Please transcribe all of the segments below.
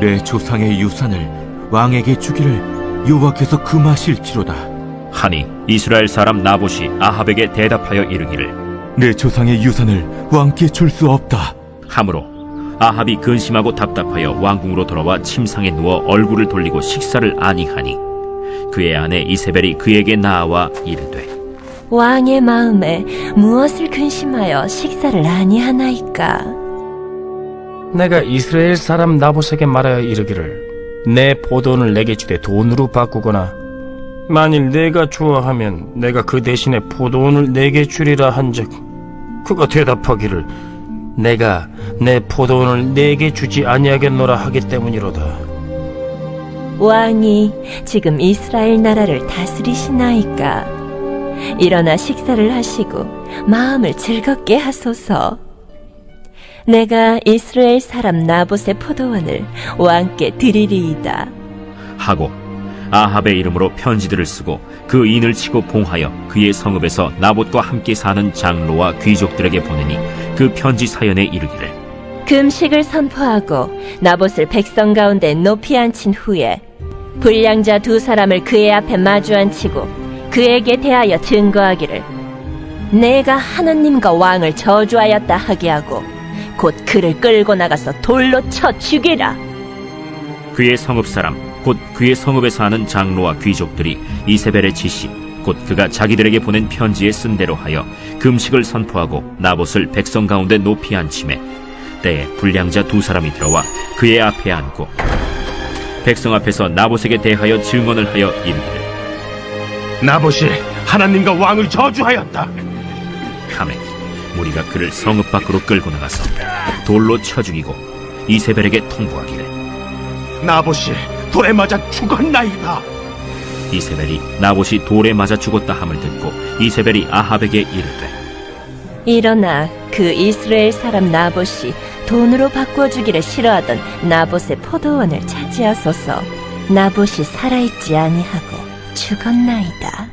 내 조상의 유산을 왕에게 주기를 여호와께서 금하실지로다. 하니 이스라엘 사람 나봇이 아합에게 대답하여 이르기를 내 조상의 유산을 왕께 줄 수 없다. 함으로 아합이 근심하고 답답하여 왕궁으로 돌아와 침상에 누워 얼굴을 돌리고 식사를 아니하니 그의 아내 이세벨이 그에게 나와 이르되 왕의 마음에 무엇을 근심하여 식사를 아니하나이까? 내가 이스라엘 사람 나봇에게 말하여 이르기를 내 포도원을 내게 주되 돈으로 바꾸거나 만일 내가 좋아하면 내가 그 대신에 포도원을 내게 주리라 한즉 그가 대답하기를 내가 내 포도원을 내게 주지 아니하겠노라 하기 때문이로다 왕이 지금 이스라엘 나라를 다스리시나이까? 일어나 식사를 하시고 마음을 즐겁게 하소서. 내가 이스라엘 사람 나봇의 포도원을 왕께 드리리이다. 하고 아합의 이름으로 편지들을 쓰고 그 인을 치고 봉하여 그의 성읍에서 나봇과 함께 사는 장로와 귀족들에게 보내니 그 편지 사연에 이르기를 금식을 선포하고 나봇을 백성 가운데 높이 앉힌 후에 불량자 두 사람을 그의 앞에 마주 앉히고 그에게 대하여 증거하기를 내가 하나님과 왕을 저주하였다 하게 하고 곧 그를 끌고 나가서 돌로 쳐 죽이라 그의 성읍 사람 곧 그의 성읍에 사는 장로와 귀족들이 이세벨의 지시 곧 그가 자기들에게 보낸 편지에 쓴 대로 하여 금식을 선포하고 나봇을 백성 가운데 높이 앉히매 때에 불량자 두 사람이 들어와 그의 앞에 앉고 백성 앞에서 나봇에게 대하여 증언을 하여 이르기를 나봇이 하나님과 왕을 저주하였다. 하매 무리가 그를 성읍 밖으로 끌고 나가서 돌로 쳐 죽이고 이세벨에게 통보하기를. 나봇이 돌에 맞아 죽었나이다. 이세벨이 나봇이 돌에 맞아 죽었다 함을 듣고 이세벨이 아합에게 이르되 일어나 그 이스라엘 사람 나봇이 돈으로 바꿔주기를 싫어하던 나봇의 포도원을 차지하소서. 나봇이 살아있지 아니하고 죽었나이다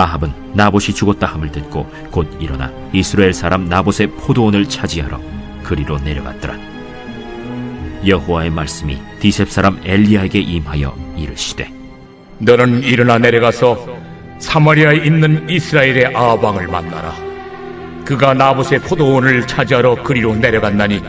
아합은 나봇이 죽었다 함을 듣고 곧 일어나 이스라엘 사람 나봇의 포도원을 차지하러 그리로 내려갔더라. 여호와의 말씀이 디셉 사람 엘리야에게 임하여 이르시되 너는 일어나 내려가서 사마리아에 있는 이스라엘의 아방을 만나라. 그가 나봇의 포도원을 차지하러 그리로 내려갔나니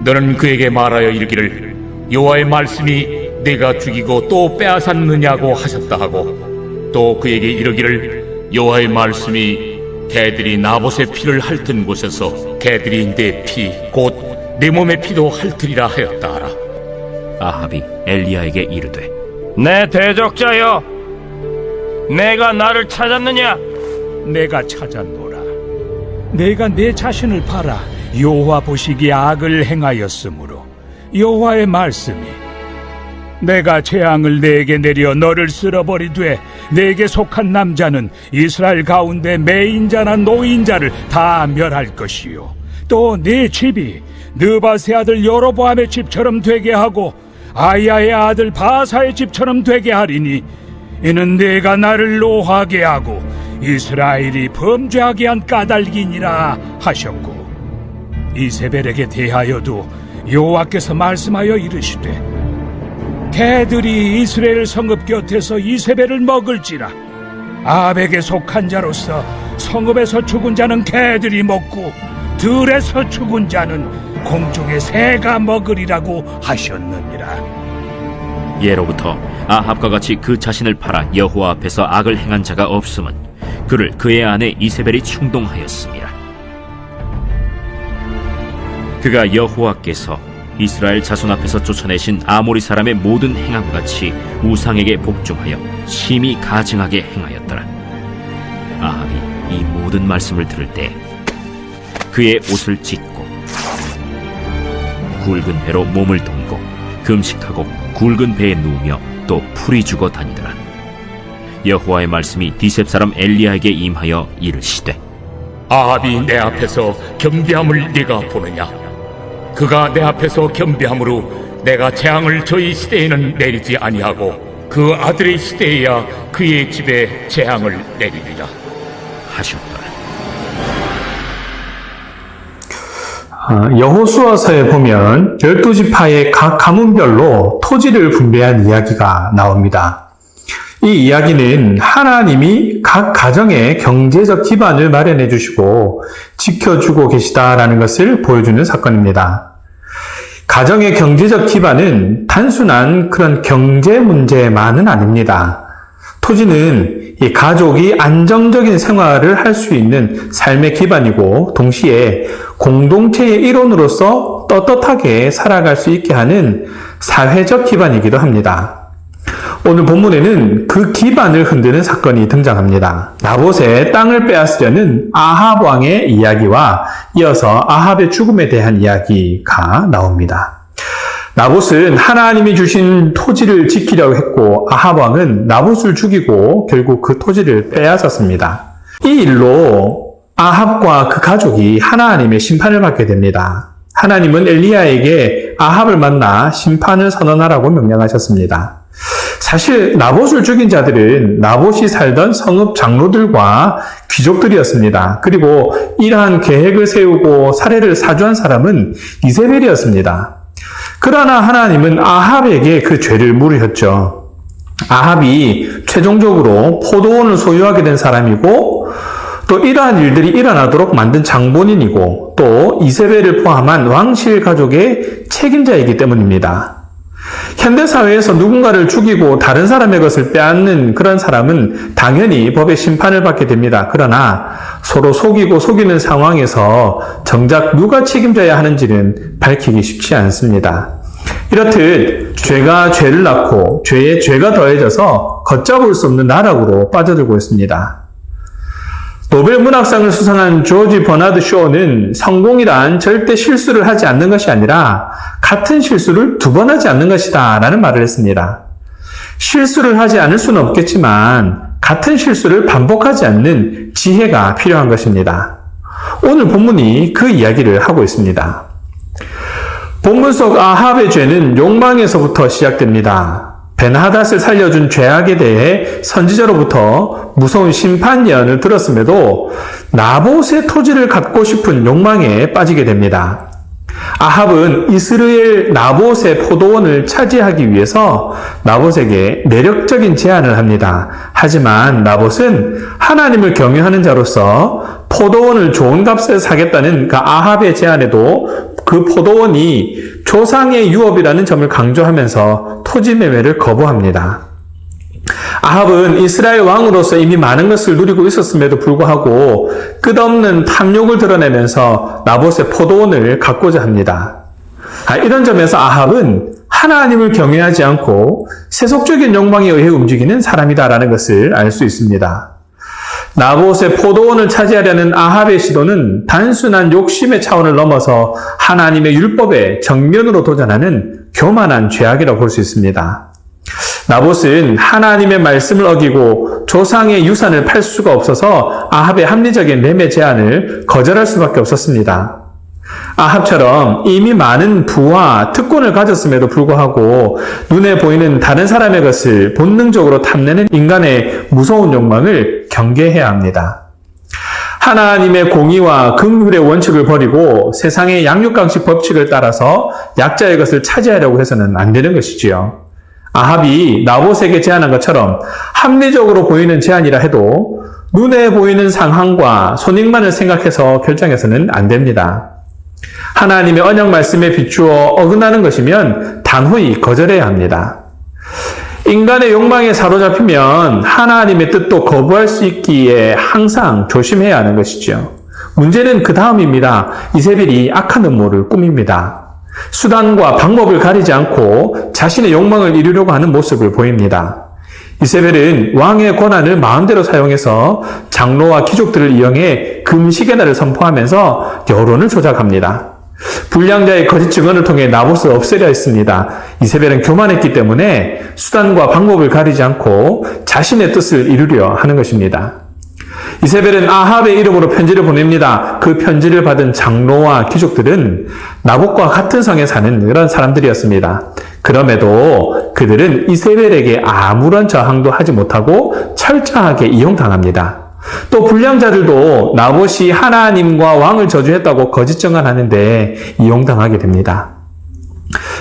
너는 그에게 말하여 이르기를 여호와의 말씀이 내가 죽이고 또 빼앗았느냐고 하셨다 하고 또 그에게 이르기를 여호와의 말씀이 개들이 나봇의 피를 핥은 곳에서 개들이 내 피 곧 내 몸의 피도 핥으리라 하였다 하라 아합이 엘리야에게 이르되 내 대적자여, 내가 나를 찾았느냐? 내가 찾았노라. 내가 내 자신을 팔아 여호와 보시기에 악을 행하였으므로 여호와의 말씀이 내가 재앙을 내게 내려 너를 쓸어버리되 내게 속한 남자는 이스라엘 가운데 매인자나 노인자를 다 멸할 것이요. 또 네 집이 느바세 아들 여로보암의 집처럼 되게 하고 아야의 아들 바사의 집처럼 되게 하리니 이는 내가 나를 노하게 하고 이스라엘이 범죄하게 한 까닭이니라 하셨고 이세벨에게 대하여도 여호와께서 말씀하여 이르시되 개들이 이스라엘 성읍 곁에서 이세벨을 먹을지라 아합에게 속한 자로서 성읍에서 죽은 자는 개들이 먹고 들에서 죽은 자는 공중의 새가 먹으리라고 하셨느니라 예로부터 아합과 같이 그 자신을 팔아 여호와 앞에서 악을 행한 자가 없음은 그를 그의 아내 이세벨이 충동하였습니다. 그가 여호와께서 이스라엘 자손 앞에서 쫓아내신 아모리 사람의 모든 행함과 같이 우상에게 복종하여 심히 가증하게 행하였더라. 아합이 이 모든 말씀을 들을 때 그의 옷을 찢고 굵은 배로 몸을 동이고 금식하고 굵은 배에 누우며 또 풀이 죽어 다니더라. 여호와의 말씀이 디셉 사람 엘리야에게 임하여 이르시되 아합이 내 앞에서 겸비함을 네가 보느냐 그가 내 앞에서 겸비함으로 내가 재앙을 저희 시대에는 내리지 아니하고 그 아들의 시대에야 그의 집에 재앙을 내리리라 하셨더라. 아, 여호수아서에 보면 열두 지파의 각 가문별로 토지를 분배한 이야기가 나옵니다. 이 이야기는 하나님이 각 가정의 경제적 기반을 마련해 주시고 지켜주고 계시다라는 것을 보여주는 사건입니다. 가정의 경제적 기반은 단순한 그런 경제 문제만은 아닙니다. 토지는 이 가족이 안정적인 생활을 할 수 있는 삶의 기반이고 동시에 공동체의 일원으로서 떳떳하게 살아갈 수 있게 하는 사회적 기반이기도 합니다. 오늘 본문에는 그 기반을 흔드는 사건이 등장합니다. 나봇의 땅을 빼앗으려는 아합 왕의 이야기와 이어서 아합의 죽음에 대한 이야기가 나옵니다. 나봇은 하나님이 주신 토지를 지키려고 했고 아합 왕은 나봇을 죽이고 결국 그 토지를 빼앗았습니다. 이 일로 아합과 그 가족이 하나님의 심판을 받게 됩니다. 하나님은 엘리야에게 아합을 만나 심판을 선언하라고 명령하셨습니다. 사실 나봇을 죽인 자들은 나봇이 살던 성읍 장로들과 귀족들이었습니다. 그리고 이러한 계획을 세우고 사례를 사주한 사람은 이세벨이었습니다. 그러나 하나님은 아합에게 그 죄를 물으셨죠. 아합이 최종적으로 포도원을 소유하게 된 사람이고 또 이러한 일들이 일어나도록 만든 장본인이고 또 이세벨을 포함한 왕실 가족의 책임자이기 때문입니다. 현대 사회에서 누군가를 죽이고 다른 사람의 것을 빼앗는 그런 사람은 당연히 법의 심판을 받게 됩니다. 그러나 서로 속이고 속이는 상황에서 정작 누가 책임져야 하는지는 밝히기 쉽지 않습니다. 이렇듯 죄가 죄를 낳고 죄에 죄가 더해져서 걷잡을 수 없는 나락으로 빠져들고 있습니다. 노벨 문학상을 수상한 조지 버나드 쇼는 성공이란 절대 실수를 하지 않는 것이 아니라 같은 실수를 두 번 하지 않는 것이다 라는 말을 했습니다. 실수를 하지 않을 수는 없겠지만 같은 실수를 반복하지 않는 지혜가 필요한 것입니다. 오늘 본문이 그 이야기를 하고 있습니다. 본문 속 아합의 죄는 욕망에서부터 시작됩니다. 베나하닷을 살려준 죄악에 대해 선지자로부터 무서운 심판 예언을 들었음에도 나봇의 토지를 갖고 싶은 욕망에 빠지게 됩니다. 아합은 이스라엘 나봇의 포도원을 차지하기 위해서 나봇에게 매력적인 제안을 합니다. 하지만 나봇은 하나님을 경외하는 자로서 포도원을 좋은 값에 사겠다는 그 아합의 제안에도 그 포도원이 조상의 유업이라는 점을 강조하면서 토지 매매를 거부합니다. 아합은 이스라엘 왕으로서 이미 많은 것을 누리고 있었음에도 불구하고 끝없는 탐욕을 드러내면서 나봇의 포도원을 갖고자 합니다. 아, 이런 점에서 아합은 하나님을 경외하지 않고 세속적인 욕망에 의해 움직이는 사람이다라는 것을 알 수 있습니다. 나봇의 포도원을 차지하려는 아합의 시도는 단순한 욕심의 차원을 넘어서 하나님의 율법에 정면으로 도전하는 교만한 죄악이라고 볼 수 있습니다. 나봇은 하나님의 말씀을 어기고 조상의 유산을 팔 수가 없어서 아합의 합리적인 매매 제안을 거절할 수밖에 없었습니다. 아합처럼 이미 많은 부와 특권을 가졌음에도 불구하고 눈에 보이는 다른 사람의 것을 본능적으로 탐내는 인간의 무서운 욕망을 경계해야 합니다. 하나님의 공의와 긍휼의 원칙을 버리고 세상의 양육강식 법칙을 따라서 약자의 것을 차지하려고 해서는 안 되는 것이지요. 아합이 나봇에게 제안한 것처럼 합리적으로 보이는 제안이라 해도 눈에 보이는 상황과 손익만을 생각해서 결정해서는 안 됩니다. 하나님의 언약 말씀에 비추어 어긋나는 것이면 단호히 거절해야 합니다. 인간의 욕망에 사로잡히면 하나님의 뜻도 거부할 수 있기에 항상 조심해야 하는 것이죠. 문제는 그 다음입니다. 이세벨이 악한 음모를 꾸밉니다. 수단과 방법을 가리지 않고 자신의 욕망을 이루려고 하는 모습을 보입니다. 이세벨은 왕의 권한을 마음대로 사용해서 장로와 귀족들을 이용해 금식의 날을 선포하면서 여론을 조작합니다. 불량자의 거짓 증언을 통해 나봇을 없애려 했습니다. 이세벨은 교만했기 때문에 수단과 방법을 가리지 않고 자신의 뜻을 이루려 하는 것입니다. 이세벨은 아합의 이름으로 편지를 보냅니다. 그 편지를 받은 장로와 귀족들은 나봇과 같은 성에 사는 그런 사람들이었습니다. 그럼에도 그들은 이세벨에게 아무런 저항도 하지 못하고 철저하게 이용당합니다. 또 불량자들도 나봇이 하나님과 왕을 저주했다고 거짓 증언하는데 이용당하게 됩니다.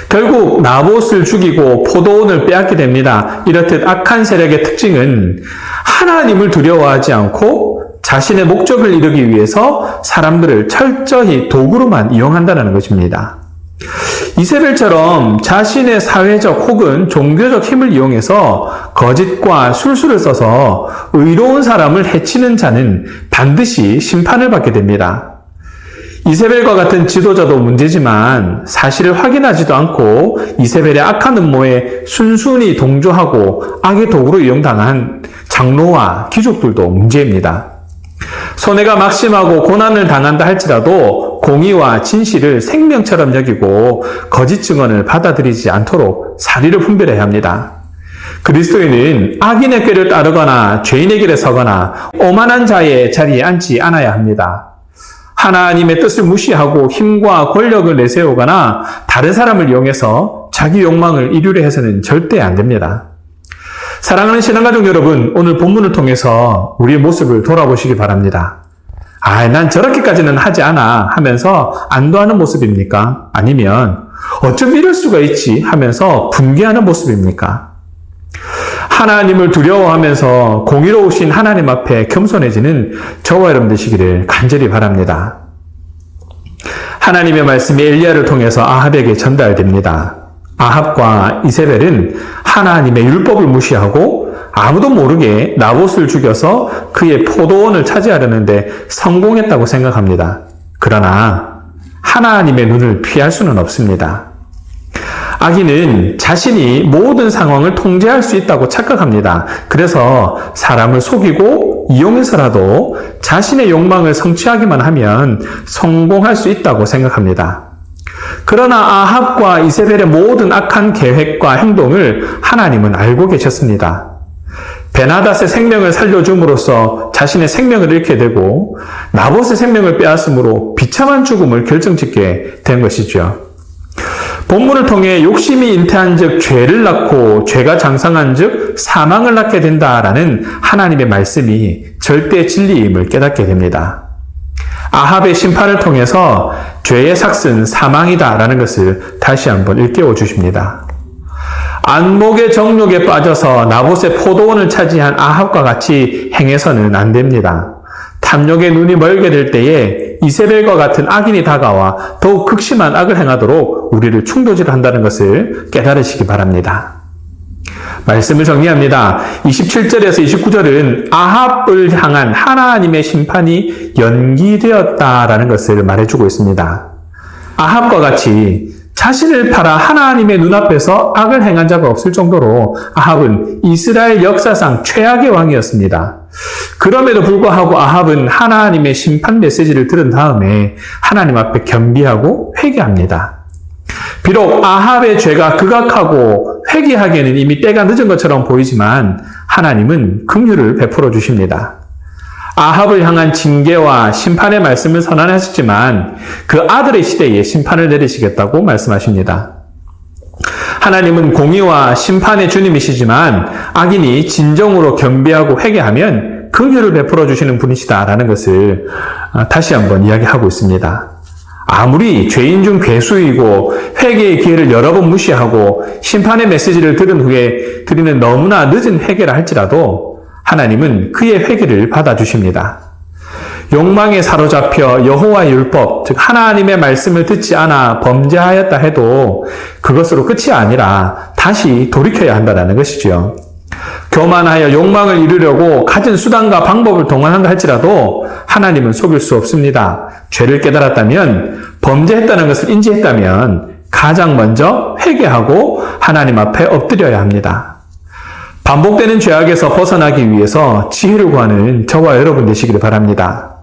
결국 나봇을 죽이고 포도원을 빼앗게 됩니다. 이렇듯 악한 세력의 특징은 하나님을 두려워하지 않고 자신의 목적을 이루기 위해서 사람들을 철저히 도구로만 이용한다는 것입니다. 이세벨처럼 자신의 사회적 혹은 종교적 힘을 이용해서 거짓과 술수를 써서 의로운 사람을 해치는 자는 반드시 심판을 받게 됩니다. 이세벨과 같은 지도자도 문제지만 사실을 확인하지도 않고 이세벨의 악한 음모에 순순히 동조하고 악의 도구로 이용당한 장로와 귀족들도 문제입니다. 손해가 막심하고 고난을 당한다 할지라도 공의와 진실을 생명처럼 여기고 거짓 증언을 받아들이지 않도록 사리를 분별해야 합니다. 그리스도인은 악인의 꾀를 따르거나 죄인의 길에 서거나 오만한 자의 자리에 앉지 않아야 합니다. 하나님의 뜻을 무시하고 힘과 권력을 내세우거나 다른 사람을 이용해서 자기 욕망을 이루려 해서는 절대 안 됩니다. 사랑하는 신앙가족 여러분, 오늘 본문을 통해서 우리의 모습을 돌아보시기 바랍니다. 아, 난 저렇게까지는 하지 않아 하면서 안도하는 모습입니까? 아니면 어쩜 이럴 수가 있지 하면서 분개하는 모습입니까? 하나님을 두려워하면서 공의로우신 하나님 앞에 겸손해지는 저와 여러분 되시기를 간절히 바랍니다. 하나님의 말씀이 엘리야를 통해서 아합에게 전달됩니다. 아합과 이세벨은 하나님의 율법을 무시하고 아무도 모르게 나봇을 죽여서 그의 포도원을 차지하려는데 성공했다고 생각합니다. 그러나 하나님의 눈을 피할 수는 없습니다. 악인은 자신이 모든 상황을 통제할 수 있다고 착각합니다. 그래서 사람을 속이고 이용해서라도 자신의 욕망을 성취하기만 하면 성공할 수 있다고 생각합니다. 그러나 아합과 이세벨의 모든 악한 계획과 행동을 하나님은 알고 계셨습니다. 베나닷의 생명을 살려줌으로써 자신의 생명을 잃게 되고 나봇의 생명을 빼앗음으로 비참한 죽음을 결정짓게 된 것이죠. 본문을 통해 욕심이 잉태한 즉 죄를 낳고 죄가 장상한 즉 사망을 낳게 된다라는 하나님의 말씀이 절대 진리임을 깨닫게 됩니다. 아합의 심판을 통해서 죄의 삭은 사망이다라는 것을 다시 한번 일깨워 주십니다. 안목의 정욕에 빠져서 나봇의 포도원을 차지한 아합과 같이 행해서는 안 됩니다. 탐욕의 눈이 멀게 될 때에 이세벨과 같은 악인이 다가와 더욱 극심한 악을 행하도록 우리를 충돌질한다는 것을 깨달으시기 바랍니다. 말씀을 정리합니다. 27절에서 29절은 아합을 향한 하나님의 심판이 연기되었다라는 것을 말해주고 있습니다. 아합과 같이 자신을 팔아 하나님의 눈앞에서 악을 행한 자가 없을 정도로 아합은 이스라엘 역사상 최악의 왕이었습니다. 그럼에도 불구하고 아합은 하나님의 심판 메시지를 들은 다음에 하나님 앞에 겸비하고 회개합니다. 비록 아합의 죄가 극악하고 회개하기에는 이미 때가 늦은 것처럼 보이지만 하나님은 긍휼을 베풀어 주십니다. 아합을 향한 징계와 심판의 말씀을 선언하셨지만 그 아들의 시대에 심판을 내리시겠다고 말씀하십니다. 하나님은 공의와 심판의 주님이시지만 악인이 진정으로 겸비하고 회개하면 긍휼을 베풀어 주시는 분이시다라는 것을 아, 다시 한번 이야기하고 있습니다. 아무리 죄인 중 괴수이고 회개의 기회를 여러 번 무시하고 심판의 메시지를 들은 후에 드리는 너무나 늦은 회개라 할지라도 하나님은 그의 회개를 받아주십니다. 욕망에 사로잡혀 여호와의 율법, 즉 하나님의 말씀을 듣지 않아 범죄하였다 해도 그것으로 끝이 아니라 다시 돌이켜야 한다는 것이지요. 교만하여 욕망을 이루려고 가진 수단과 방법을 동원한다 할지라도 하나님은 속일 수 없습니다. 죄를 깨달았다면 범죄했다는 것을 인지했다면 가장 먼저 회개하고 하나님 앞에 엎드려야 합니다. 반복되는 죄악에서 벗어나기 위해서 지혜를 구하는 저와 여러분 되시기를 바랍니다.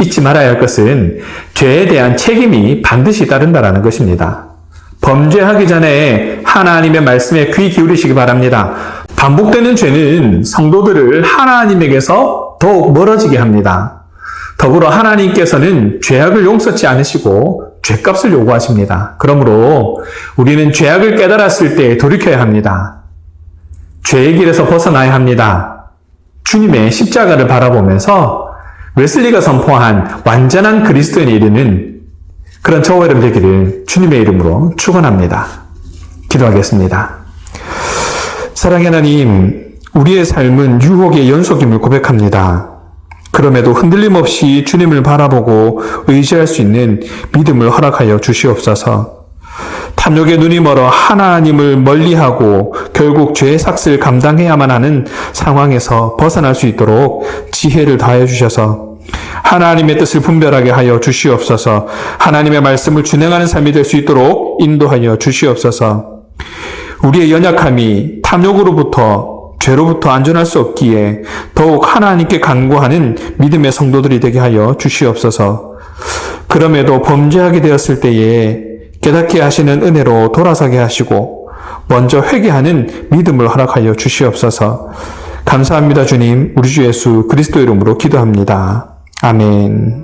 잊지 말아야 할 것은 죄에 대한 책임이 반드시 따른다라는 것입니다. 범죄하기 전에 하나님의 말씀에 귀 기울이시기 바랍니다. 반복되는 죄는 성도들을 하나님에게서 더욱 멀어지게 합니다. 더불어 하나님께서는 죄악을 용서치 않으시고 죄값을 요구하십니다. 그러므로 우리는 죄악을 깨달았을 때 돌이켜야 합니다. 죄의 길에서 벗어나야 합니다. 주님의 십자가를 바라보면서 웨슬리가 선포한 완전한 그리스도인에 이르는 그런 저와 여러분 되기를 주님의 이름으로 축원합니다. 기도하겠습니다. 사랑의 하나님, 우리의 삶은 유혹의 연속임을 고백합니다. 그럼에도 흔들림 없이 주님을 바라보고 의지할 수 있는 믿음을 허락하여 주시옵소서. 탐욕의 눈이 멀어 하나님을 멀리하고 결국 죄의 삭슬 감당해야만 하는 상황에서 벗어날 수 있도록 지혜를 다해 주셔서 하나님의 뜻을 분별하게 하여 주시옵소서. 하나님의 말씀을 준행하는 삶이 될 수 있도록 인도하여 주시옵소서. 우리의 연약함이 탐욕으로부터 죄로부터 안전할 수 없기에 더욱 하나님께 간구하는 믿음의 성도들이 되게 하여 주시옵소서. 그럼에도 범죄하게 되었을 때에 깨닫게 하시는 은혜로 돌아서게 하시고 먼저 회개하는 믿음을 허락하여 주시옵소서. 감사합니다, 주님. 우리 주 예수 그리스도 이름으로 기도합니다. 아멘.